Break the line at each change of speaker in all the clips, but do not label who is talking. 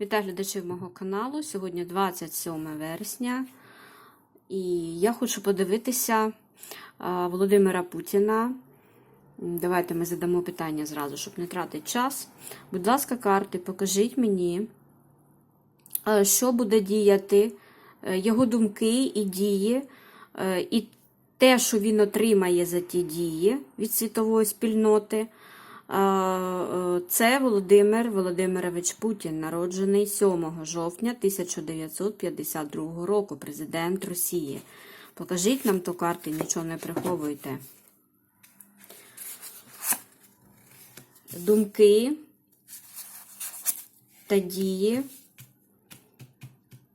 Вітаю глядачів мого каналу. Сьогодні 27 вересня. І я хочу подивитися Володимира Путіна. Давайте ми задамо питання зразу, щоб не тратити час. Будь ласка, карти, покажіть мені, що буде діяти, е, його думки і дії, е, і те, що він отримає за ті дії від світової спільноти. Е, Це Володимир Володимирович Путін, народжений 7 жовтня 1952 року, президент Росії. Покажіть нам ту карту, нічого не приховуйте. Думки та дії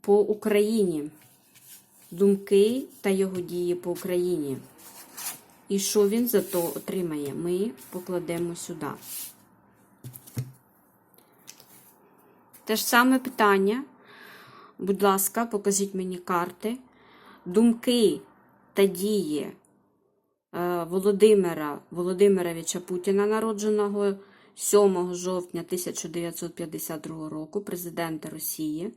по Україні. Думки та його дії по Україні. І що він за то отримає? Ми покладемо сюди. Те ж саме питання. Будь ласка, покажіть мені карти. Думки та дії е, Володимира Володимировича Путіна, народженого 7 жовтня 1952 року, президента Росії.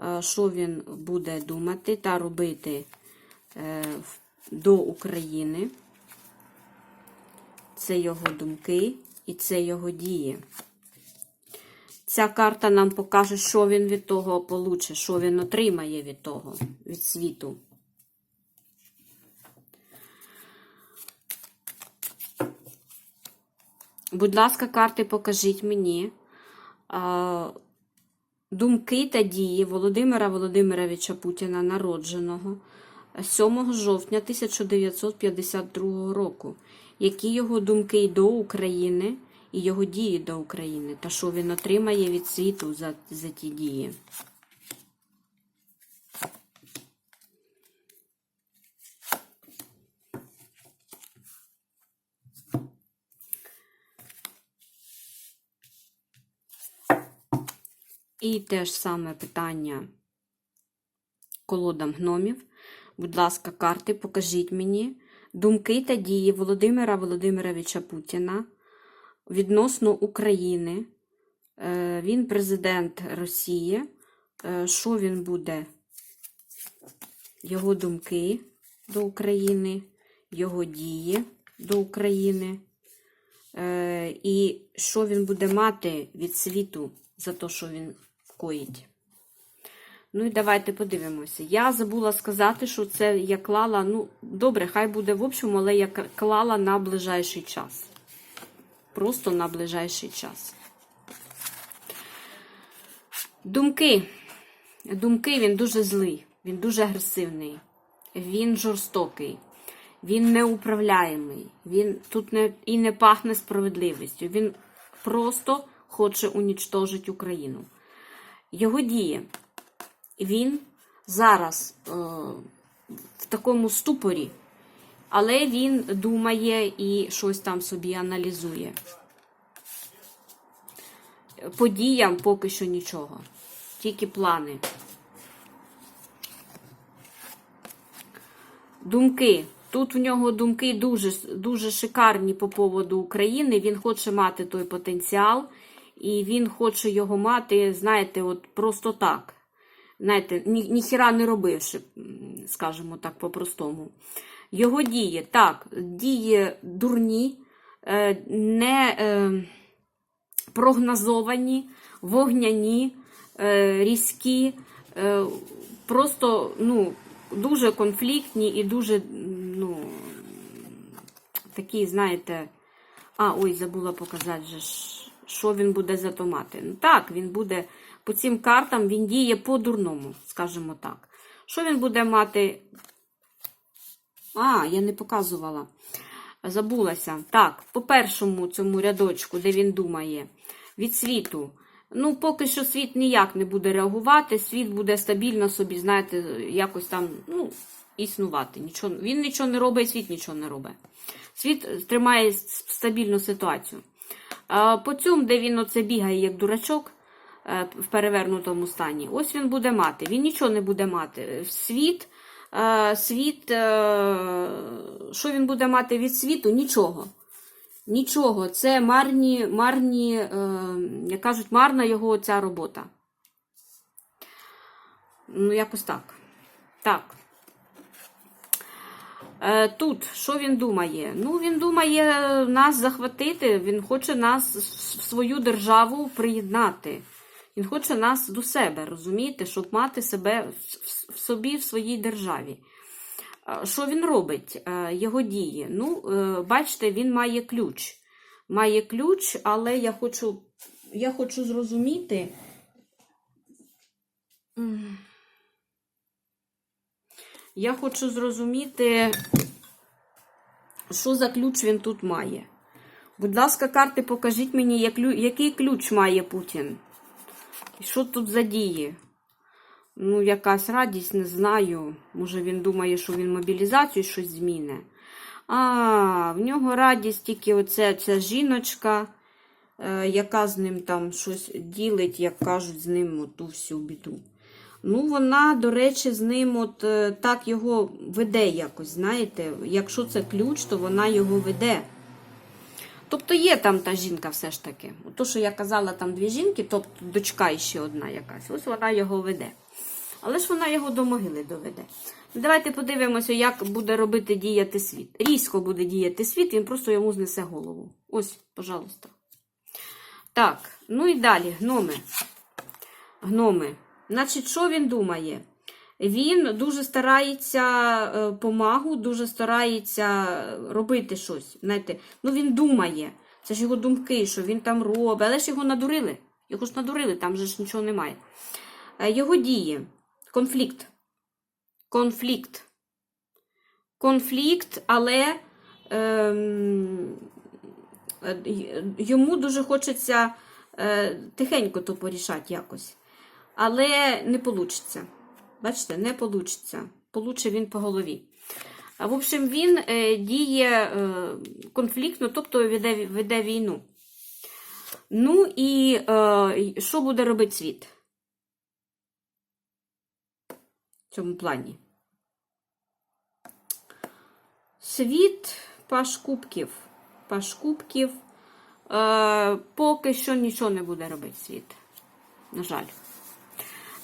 Е, Що він буде думати та робити е, до України? Це його думки і це його дії. Ця карта нам покаже, що він від того получить, що він отримає від того, від світу. Будь ласка, карти, покажіть мені думки та дії Володимира Володимировича Путіна, народженого 7 жовтня 1952 року. Які його думки до України і його дії до України, та що він отримає від світу за, за ті дії? І те ж саме питання колодам гномів. Будь ласка, карти, покажіть мені думки та дії Володимира Володимировича Путіна відносно України. Е, Він президент Росії. Е, Що він буде? Його думки до України, його дії до України. Е, І що він буде мати від світу за те, що він вкоїть. Ну і давайте подивимося. Я забула сказати, що це я клала, ну, добре, хай буде в общому, але я клала на ближайший час. Просто на ближайший час. Думки. Думки він дуже злий, він дуже агресивний, він жорстокий, він неуправляємий, він тут не, і не пахне справедливістю. Він просто хоче унічтожити Україну. Його дії. Він зараз е, в такому ступорі, але він думає і щось там собі аналізує. По діям поки що нічого, тільки плани. Думки. Тут в нього думки дуже, дуже шикарні по поводу України. Він хоче мати той потенціал, і він хоче його мати, знаєте, от просто так. Знаєте, ні, ніхіра не робивши, скажімо так, по-простому. Його дії, так, дії дурні, е, не е, прогнозовані, вогняні, е, різкі, просто, ну, дуже конфліктні і дуже, ну, такі, знаєте, а, ой, забула показати, що він буде зато мати. Ну так, він буде по цим картам, він діє по-дурному, скажімо так. Що він буде мати? А, я не показувала. Забулася. Так, по першому цьому рядочку, де він думає, від світу. Ну, поки що світ ніяк не буде реагувати, світ буде стабільно собі, знаєте, якось там, ну, існувати. Нічого, він нічого не робить, світ нічого не робить. Світ тримає стабільну ситуацію. По цьому, де він оце бігає як дурачок в перевернутому стані, ось він буде мати. Він нічого не буде мати. Світ, е, світ, е, що він буде мати від світу? Нічого. Нічого. Це марні, марні, е, як кажуть, марна його ця робота. Ну, якось так. Так. Е, Тут, що він думає? Ну, він думає нас захватити, він хоче нас в свою державу приєднати. Він хоче нас до себе, розумієте, щоб мати себе в- собі, в своїй державі. Що він робить? Е, Його дії. Ну, е, бачите, він має ключ. Має ключ, але я хочу, я хочу зрозуміти. Я хочу зрозуміти, що за ключ він тут має. Будь ласка, карти, покажіть мені, який ключ має Путін. І Що тут за дії? Ну, якась радість, не знаю. Може, він думає, що він мобілізацію щось зміне. А, в нього радість тільки оце, ця жіночка, е, яка з ним там щось ділить, як кажуть, з ним оту всю біду. Ну, вона, до речі, з ним от е, так його веде якось, знаєте. Якщо це ключ, то вона його веде. Тобто є там та жінка все ж таки. То, що я казала, там дві жінки, тобто дочка ще одна якась. Ось вона його веде. Але ж вона його до могили доведе. Давайте подивимося, як буде робити діяти світ. Різко буде діяти світ, він просто йому знесе голову. Ось, пожалуйста. Так, ну і далі, гноми. Гноми. Значить, що він думає? Він дуже старається е, помагу, дуже старається робити щось. Знаєте, ну він думає. Це ж його думки, що він там робить, але ж його надурили. Його ж надурили, там же ж нічого немає. Е, Його дії. Конфлікт. Конфлікт. Конфлікт, але ем, йому дуже хочеться е, тихенько то порішати якось. Але не вийде. Бачите, не вийде. Получе він по голові. В общем, він е, діє е, конфліктно, тобто веде, веде війну. Ну і е, що буде робити світ? В цьому плані. Світ паш кубків. Паш кубків. Поки що нічого не буде робити світ. На жаль.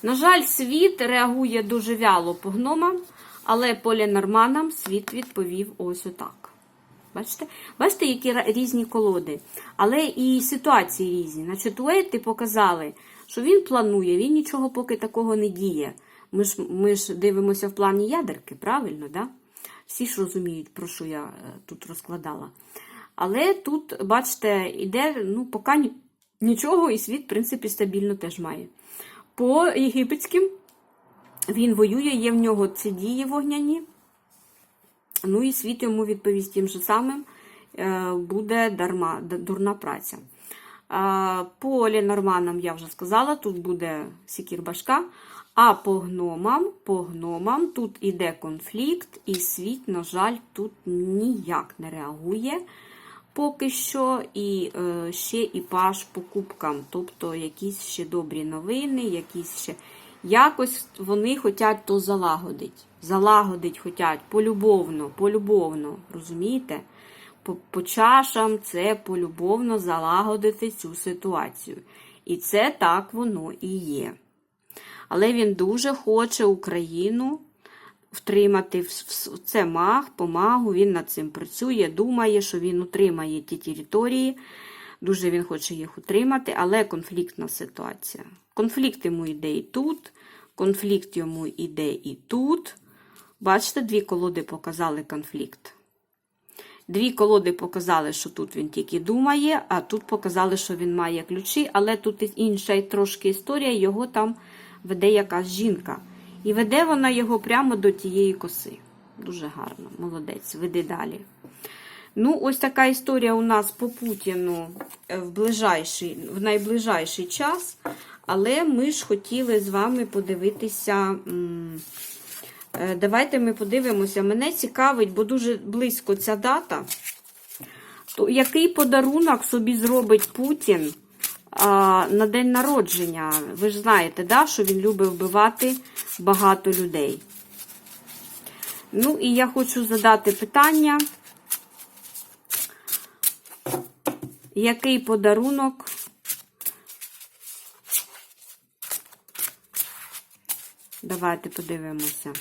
На жаль, світ реагує дуже вяло по гномам, але по ленорманам світ відповів ось отак. Бачите? Бачите, які різні колоди. Але і ситуації різні. Значить, Уейти показали, що він планує, він нічого поки такого не діє. Ми ж, ми ж дивимося в плані ядерки, правильно? Да? Всі ж розуміють, про що я е, тут розкладала. Але тут, бачите, іде, ну, поки нічого, і світ, в принципі, стабільно теж має. По єгипетським він воює, є в нього ці дії вогняні. Ну і світ йому відповість тим же самим е, буде дарма, дурна праця. А, По Ленорманам я вже сказала, тут буде Сікір Башка. А по гномам, по гномам тут іде конфлікт, і світ, на жаль, тут ніяк не реагує поки що. І е, ще і паш по кубкам, тобто якісь ще добрі новини, якісь ще. Якось вони хочуть то залагодить. Залагодить хочуть полюбовно, полюбовно, розумієте? По, по чашам це полюбовно залагодити цю ситуацію. І це так воно і є. Але він дуже хоче Україну втримати це маг, помагу. Він над цим працює, думає, що він утримає ті території. Дуже він хоче їх утримати, але конфліктна ситуація. Конфлікт йому йде і тут, конфлікт йому йде і тут. Бачите, дві колоди показали конфлікт. Дві колоди показали, що тут він тільки думає, а тут показали, що він має ключі, але тут інша трошки історія, його там веде якась жінка. І веде вона його прямо до тієї коси. Дуже гарно, молодець, веди далі. Ну, ось така історія у нас по Путіну е, в, ближайший, в найближайший час. Але ми ж хотіли з вами подивитися. е, Давайте ми подивимося. Мене цікавить, бо дуже близько ця дата. То який подарунок собі зробить Путін на день народження? Ви ж знаєте, да, що він любить вбивати багато людей. Ну, і я хочу задати питання. Який подарунок Давайте подивимося.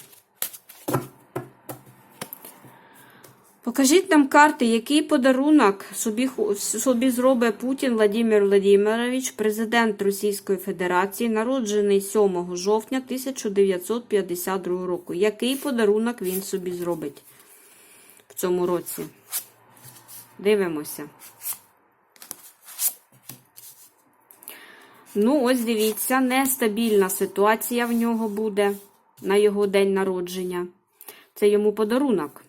Покажіть нам карти, який подарунок собі, собі зробить Путін Владимир Владимирович, президент Російської Федерації, народжений 7 жовтня 1952 року. Який подарунок він собі зробить в цьому році? Дивимося. Ну, ось дивіться, нестабільна ситуація в нього буде на його день народження. Це йому подарунок.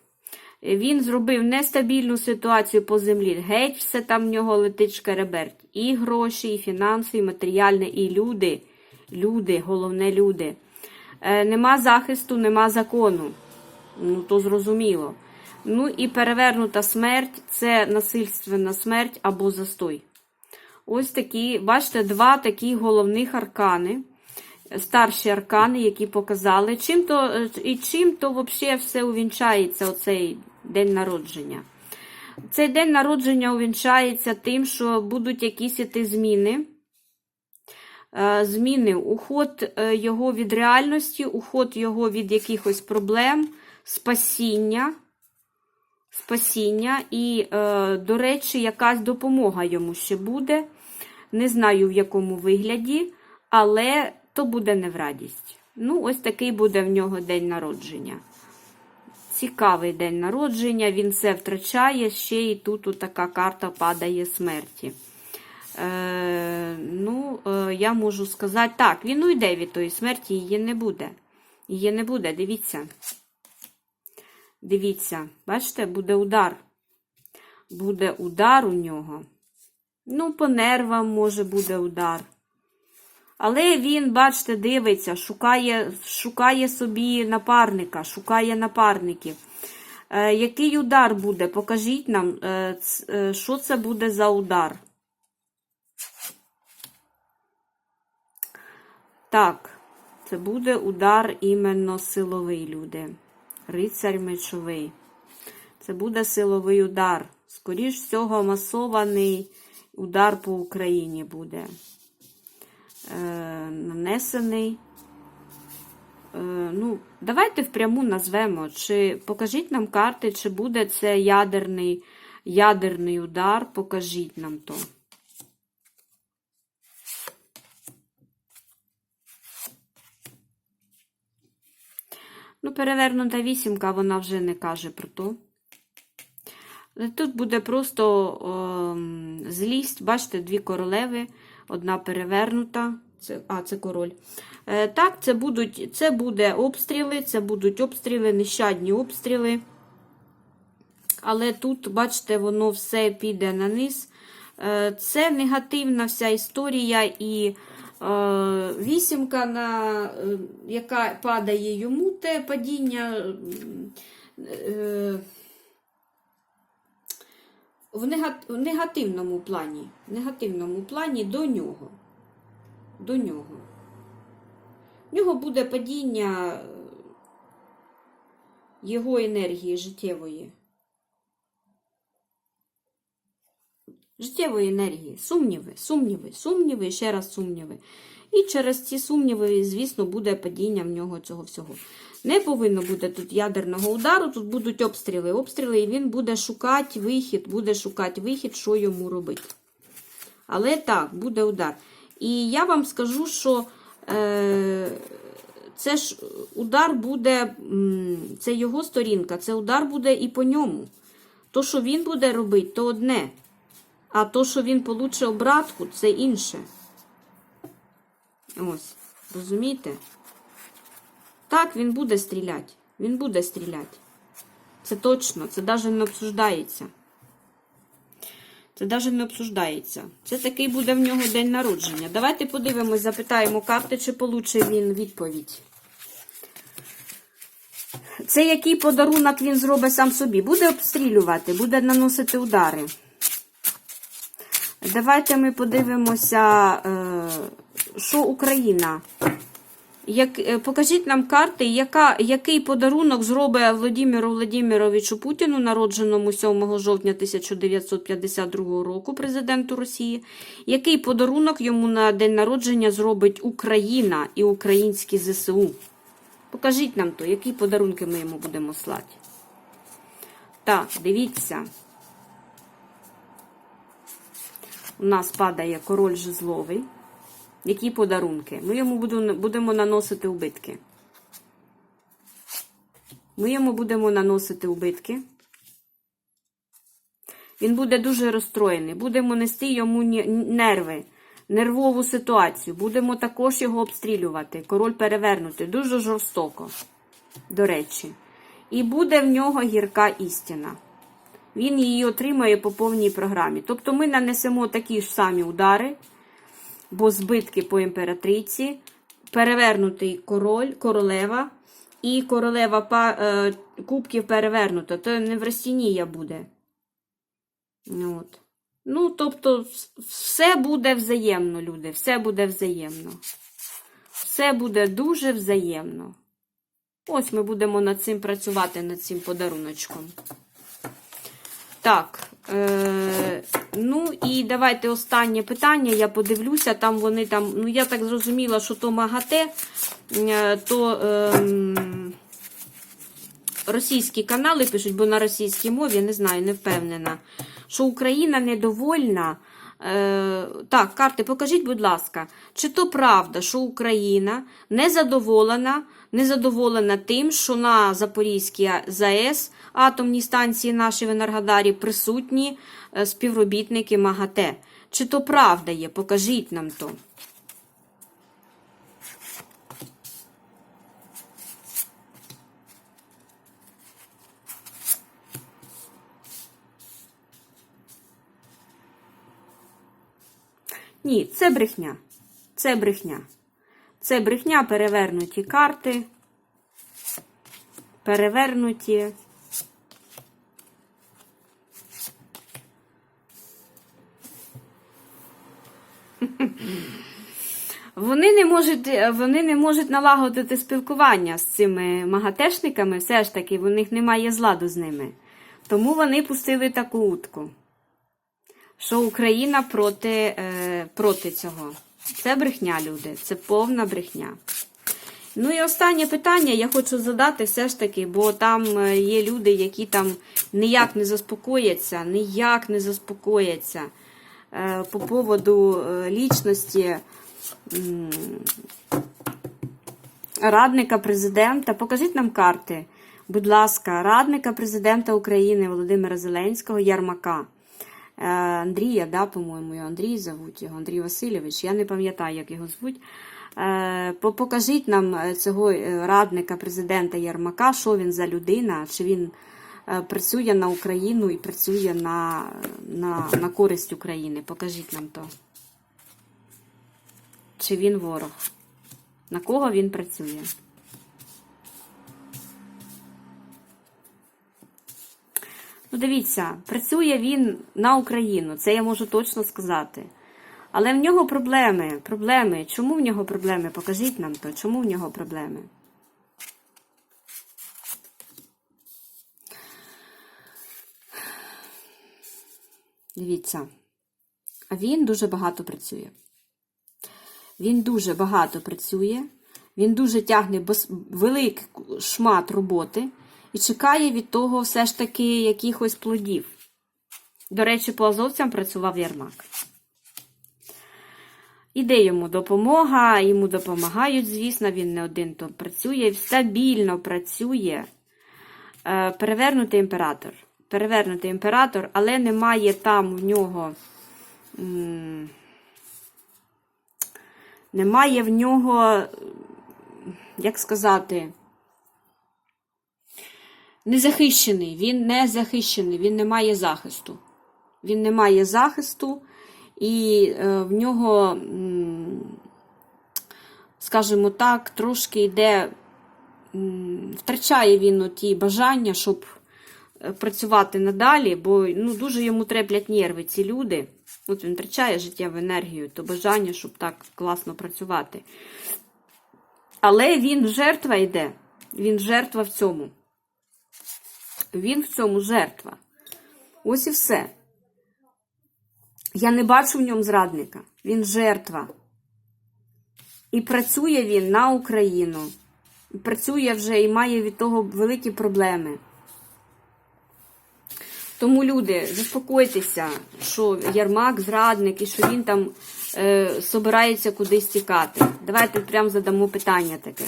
Він зробив нестабільну ситуацію по землі. Геть все там в нього летить шкереберть. І гроші, і фінанси, і матеріальне, і люди. Люди, головне люди. Е, нема захисту, нема закону. Ну, то зрозуміло. Ну і перевернута смерть це насильственна смерть або застой. Ось такі, бачите, два такі головних аркани. Старші аркани, які показали, чим то, е, і чим то взагалі все увінчається оцей день народження. Цей день народження увінчається тим, що будуть якісь іти зміни. Е, Зміни, уход е, його від реальності, уход його від якихось проблем, спасіння. Спасіння. І, е, до речі, якась допомога йому ще буде. Не знаю в якому вигляді, але то буде не в радість. Ну, ось такий буде в нього день народження. Цікавий день народження, він все втрачає, ще і тут така карта падає смерті. Е, ну, е, я можу сказати, так, він уйде від тої смерті, її не буде. Її не буде, дивіться. Дивіться, бачите, буде удар. Буде удар у нього. Ну, по нервам може буде удар. Але він, бачите, дивиться, шукає, шукає собі напарника, шукає напарників. Е, який удар буде? Покажіть нам, е, е, що це буде за удар. Так, це буде удар іменно силовий, люди. Рицарь мечовий. Це буде силовий удар. Скоріш всього, масований удар по Україні буде нанесений. Е, ну, давайте впряму назвемо. Чи покажіть нам карти, чи буде це ядерний, ядерний удар. Покажіть нам то. Ну, перевернута вісімка, вона вже не каже про то. Тут буде просто ем, злість. Бачите, дві королеви, одна перевернута. Це, а, це король. Е, так, це, будуть, це буде обстріли, це будуть обстріли, нещадні обстріли. Але тут, бачите, воно все піде на низ. Е, це негативна вся історія і е, вісімка, на, е, яка падає йому, те падіння. Е, в негативному плані, в негативному плані до нього. До нього. В нього буде падіння е, його енергії життєвої. Життєвої енергії. Сумніви, сумніви, сумніви, ще раз сумніви. І через ці сумніви, звісно, буде падіння в нього цього всього. Не повинно бути тут ядерного удару, тут будуть обстріли. Обстріли, і він буде шукати вихід, буде шукати вихід, що йому робити. Але так, буде удар. І я вам скажу, що е, це ж удар буде, це його сторінка, це удар буде і по ньому. То, що він буде робити, то одне. А то, що він получить обратку, це інше. Ось, розумієте? Так, він буде стріляти. Він буде стріляти. Це точно, це навіть не обсуждається. Це навіть не обсуждається. Це такий буде в нього день народження. Давайте подивимось, запитаємо карти, чи получить він відповідь. Це який подарунок він зробить сам собі? Буде обстрілювати, буде наносити удари. Давайте ми подивимося, е, що Україна. Як, е, покажіть нам карти, яка, який подарунок зробить Володимиру Владимировичу Путіну, народженому 7 жовтня 1952 року, президенту Росії. Який подарунок йому на день народження зробить Україна і українські ЗСУ? Покажіть нам то, які подарунки ми йому будемо слати. Так, дивіться. У нас падає король жезловий. Які подарунки? Ми йому будемо наносити убитки. Ми йому будемо наносити убитки. Він буде дуже розстроєний. Будемо нести йому нерви, нервову ситуацію. Будемо також його обстрілювати. Король перевернути. Дуже жорстоко, до речі. І буде в нього гірка істина. Він її отримає по повній програмі. Тобто ми нанесемо такі ж самі удари, бо збитки по імператриці, перевернутий король, королева, і королева е, кубків перевернута. То не в Ростінія буде. От. Ну, тобто, все буде взаємно, люди. Все буде взаємно. Все буде дуже взаємно. Ось ми будемо над цим працювати, над цим подаруночком. Так. Е, ну і давайте останнє питання. Я подивлюся, там вони там. Ну, я так зрозуміла, що то МАГАТЕ, е, то. Е, російські канали пишуть, бо на російській мові, не знаю, не впевнена, що Україна недовольна. Е, так, карти, покажіть, будь ласка, чи то правда, що Україна незадоволена, незадоволена тим, що на Запорізькій ЗАЕС атомній станції нашій в Енергодарі присутні е, співробітники МАГАТЕ? Чи то правда є? Покажіть нам то. Ні, це брехня. Це брехня. Це брехня, перевернуті карти. Перевернуті. Вони не можуть, вони не можуть налагодити спілкування з цими магатешниками, все ж таки, в них немає зладу з ними. Тому вони пустили таку утку що Україна проти, е, проти цього. Це брехня, люди. Це повна брехня. Ну і останнє питання я хочу задати все ж таки, бо там е, є люди, які там ніяк не заспокояться, ніяк не заспокояться е, по поводу е, лічності радника президента. Покажіть нам карти, будь ласка, радника президента України Володимира Зеленського Ярмака. Е, Андрія, да, по-моєму, Андрій зовуть його, Андрій Васильович. Я не пам'ятаю, як його звуть. Е, Покажіть нам е, цього радника президента Єрмака, що він за людина, чи він працює на Україну і працює на, на, на користь України. Покажіть нам то. Чи він ворог? На кого він працює? Ну, дивіться, працює він на Україну, це я можу точно сказати. Але в нього проблеми. Проблеми. Чому в нього проблеми? Покажіть нам то. Чому в нього проблеми? Дивіться. А він дуже багато працює. Він дуже багато працює. Він дуже тягне великий шмат роботи і чекає від того все ж таки якихось плодів. До речі, по азовцям працював Єрмак. Іде йому допомога, йому допомагають, звісно, він не один то працює, стабільно працює. Е, Перевернутий імператор. Перевернутий імператор, але немає там в нього. Немає в нього, як сказати, незахищений. Він не захищений, він не має захисту. Він не має захисту, і е, в нього, скажімо так, трошки йде, втрачає він ті бажання, щоб е, працювати надалі, бо ну, дуже йому треплять нерви ці люди. От він втрачає життєву енергію, то бажання, щоб так класно працювати. Але він жертва йде. Він жертва в цьому. Він в цьому жертва. Ось і все. Я не бачу в ньому зрадника. Він жертва. І працює він на Україну. працює вже і має від того великі проблеми. Тому люди, заспокойтеся, що Ярмак зрадник і що він там е, собирається кудись тікати. Давайте прямо задамо питання таке.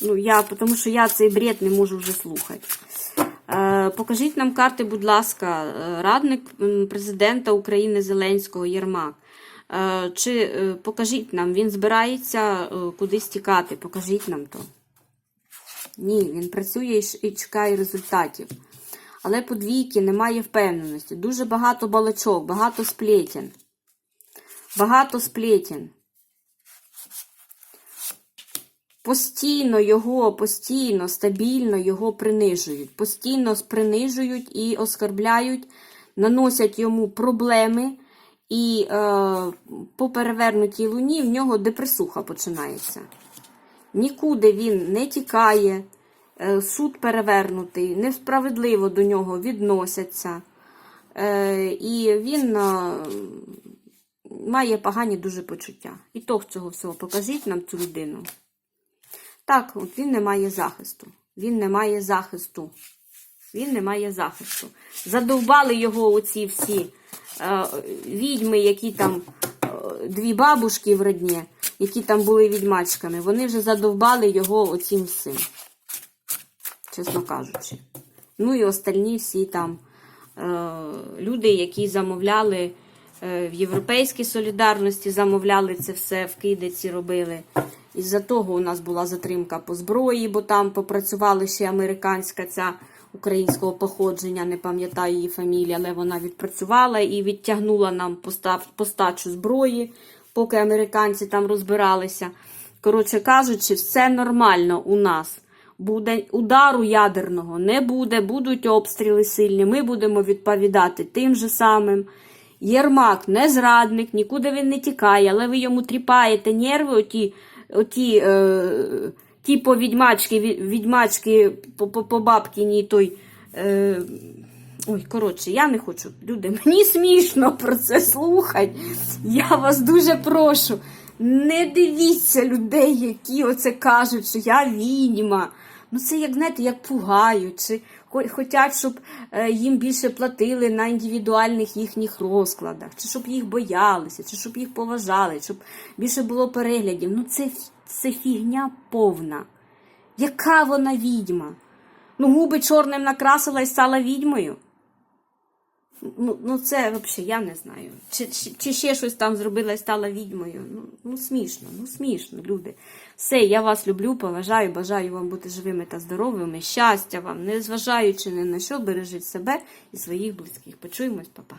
Ну, я, тому що я цей бред не можу вже слухати. Покажіть нам карти, будь ласка, е, радник президента України Зеленського Єрмак. Е, чи е, покажіть нам, він збирається кудись тікати? Покажіть нам то. Ні, він працює і чекає результатів. Але по двійки немає впевненості. Дуже багато балачок, багато сплетен. Багато сплетен. Постійно його, постійно, стабільно його принижують. Постійно принижують і оскарбляють, наносять йому проблеми. І е, по перевернутій луні в нього депресуха починається. Нікуди він не тікає, е, суд перевернутий, несправедливо до нього відносяться. Е, І він е, має погані дуже почуття. І то цього всього покажіть нам цю людину. Так, от він не має захисту. Він не має захисту. Він не має захисту. Задовбали його оці всі е, відьми, які там е, дві бабушки в родні, які там були відьмачками. Вони вже задовбали його оцім всім. Чесно кажучи. Ну і остальні всі там е, люди, які замовляли е, в Європейській солідарності, замовляли це все, в Кидиці робили. Із-за того у нас була затримка по зброї, бо там попрацювала ще американська ця українського походження, не пам'ятаю її фамілію, але вона відпрацювала і відтягнула нам постав, постачу зброї, поки американці там розбиралися. Коротше кажучи, все нормально у нас. Буде удару ядерного не буде, будуть обстріли сильні. Ми будемо відповідати тим же самим. Єрмак не зрадник, нікуди він не тікає, але ви йому тріпаєте нерви, оті, оті е, ті по відьмачки, по, по, бабкіній той. Е, ой, коротше, я не хочу. Люди, мені смішно про це слухати. Я вас дуже прошу. Не дивіться людей, які оце кажуть, що я відьма. Ну, це як знаєте, як пугають, хо- хотять, щоб е, їм більше платили на індивідуальних їхніх розкладах, чи щоб їх боялися, чи щоб їх поважали, щоб більше було переглядів. Ну, це, це фігня повна. Яка вона відьма? Ну, губи чорним накрасила і стала відьмою. Ну, ну це взагалі я не знаю. Чи, чи, чи ще щось там зробила і стала відьмою. Ну, ну смішно, ну смішно, люди. Все, я вас люблю, поважаю, бажаю вам бути живими та здоровими, щастя вам, незважаючи ні на що, бережіть себе і своїх близьких. Почуємось, папа.